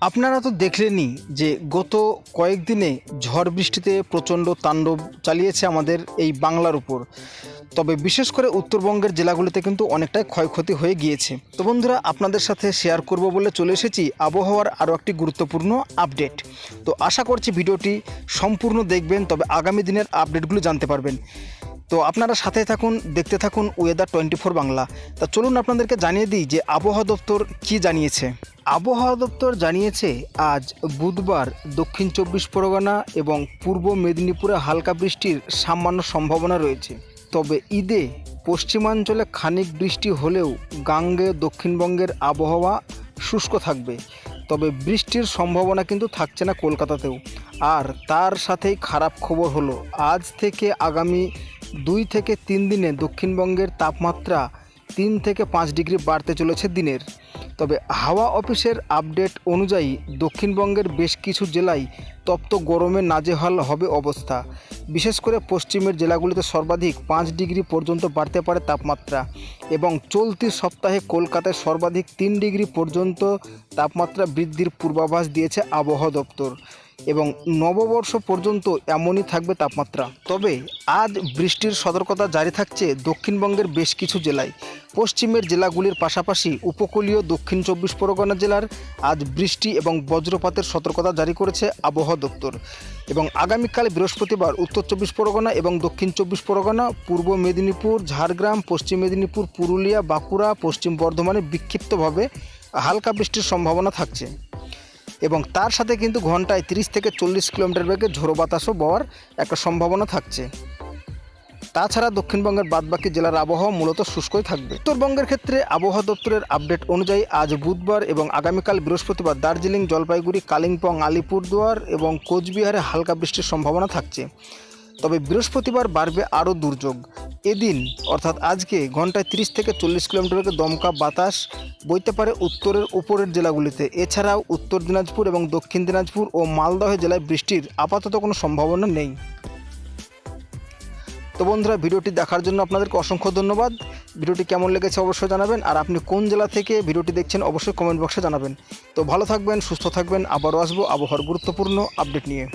আপনারা তো দেখলেনই যে গত কয়েকদিনে ঝড় বৃষ্টিতে প্রচণ্ড তাণ্ডব চালিয়েছে আমাদের এই বাংলার উপর। তবে বিশেষ করে উত্তরবঙ্গের জেলাগুলিতে কিন্তু অনেকটাই ক্ষয়ক্ষতি হয়ে গিয়েছে। তো বন্ধুরা, আপনাদের সাথে শেয়ার করব বলে চলে এসেছি আবহাওয়ার আরও একটি গুরুত্বপূর্ণ আপডেট তো আশা করছি ভিডিওটি সম্পূর্ণ দেখবেন, তবে আগামী দিনের আপডেটগুলো জানতে পারবেন। তো আপনারা সাথে থাকুন, দেখতে থাকুন ওয়েদার টোয়েন্টি ফোর বাংলা। তা চলুন আপনাদেরকে জানিয়ে দিই যে আবহাওয়া দপ্তর কি জানিয়েছে। আবহাওয়া দপ্তর জানিয়েছে, আজ বুধবার দক্ষিণ চব্বিশ পরগনা এবং পূর্ব মেদিনীপুরে হালকা বৃষ্টির সামান্য সম্ভাবনা রয়েছে। তবে ঈদে পশ্চিমাঞ্চলে খানিক বৃষ্টি হলেও গাঙ্গে দক্ষিণবঙ্গের আবহাওয়া শুষ্ক থাকবে। তবে বৃষ্টির সম্ভাবনা কিন্তু থাকছে না কলকাতাতেও। আর তার সাথেই খারাপ খবর হলো, আজ থেকে আগামী দুই থেকে তিন দিনে দক্ষিণবঙ্গের তাপমাত্রা তিন থেকে পাঁচ ডিগ্রি বাড়তে চলেছে দিনের। তবে হাওয়া অফিসের আপডেট অনুযায়ী দক্ষিণবঙ্গের বেশ কিছু জেলায় তপ্ত গরমে নাজেহাল হবে অবস্থা। বিশেষ করে পশ্চিমের জেলাগুলিতে সর্বাধিক পাঁচ ডিগ্রি পর্যন্ত বাড়তে পারে তাপমাত্রা এবং চলতি সপ্তাহে কলকাতায় সর্বাধিক তিন ডিগ্রি পর্যন্ত তাপমাত্রা বৃদ্ধির পূর্বাভাস দিয়েছে আবহাওয়া দপ্তর। এবং নববর্ষ পর্যন্ত এমনই থাকবে তাপমাত্রা। তবে আজ বৃষ্টির সতর্কতা জারি থাকছে দক্ষিণবঙ্গের বেশ কিছু জেলায়। পশ্চিমের জেলাগুলির পাশাপাশি উপকূলীয় দক্ষিণ চব্বিশ পরগনা জেলার আজ বৃষ্টি এবং বজ্রপাতের সতর্কতা জারি করেছে আবহাওয়া দপ্তর। এবং আগামীকাল বৃহস্পতিবার উত্তর চব্বিশ পরগনা এবং দক্ষিণ চব্বিশ পরগনা, পূর্ব মেদিনীপুর, ঝাড়গ্রাম, পশ্চিম মেদিনীপুর, পুরুলিয়া, বাঁকুড়া, পশ্চিম বর্ধমানে বিক্ষিপ্তভাবে হালকা বৃষ্টির সম্ভাবনা থাকছে। এবং তার সাথে কিন্তু ঘন্টায় তিরিশ থেকে চল্লিশ কিলোমিটার বেগে ঝোড়ো বাতাসও বওয়ার একটা সম্ভাবনা থাকছে। তাছাড়া দক্ষিণবঙ্গের বাদবাকি জেলার আবহাওয়া মূলত শুষ্কই থাকবে। উত্তরবঙ্গের ক্ষেত্রে আবহাওয়া দপ্তরের আপডেট অনুযায়ী আজ বুধবার এবং আগামীকাল বৃহস্পতিবার দার্জিলিং, জলপাইগুড়ি, কালিম্পং, আলিপুরদুয়ার এবং কোচবিহারে হালকা বৃষ্টির সম্ভাবনা থাকছে। তবে বৃহস্পতিবার বাড়বে আরও দুর্যোগ। এদিন, অর্থাৎ আজকে, ঘন্টায় তিরিশ থেকে চল্লিশ কিলোমিটার দমকা বাতাস বইতে পারে উত্তরের উপরের জেলাগুলিতে। এছাড়াও উত্তর দিনাজপুর এবং দক্ষিণ দিনাজপুর ও মালদহ জেলায় বৃষ্টির আপাতত কোনো সম্ভাবনা নেই। তো বন্ধুরা, ভিডিওটি দেখার জন্য আপনাদেরকে অসংখ্য ধন্যবাদ। ভিডিওটি কেমন লেগেছে অবশ্যই জানাবেন, আর আপনি কোন জেলা থেকে ভিডিওটি দেখছেন অবশ্যই কমেন্ট বক্সে জানাবেন। তো ভালো থাকবেন, সুস্থ থাকবেন, আবারও আসব আবহাওয়ার গুরুত্বপূর্ণ আপডেট নিয়ে।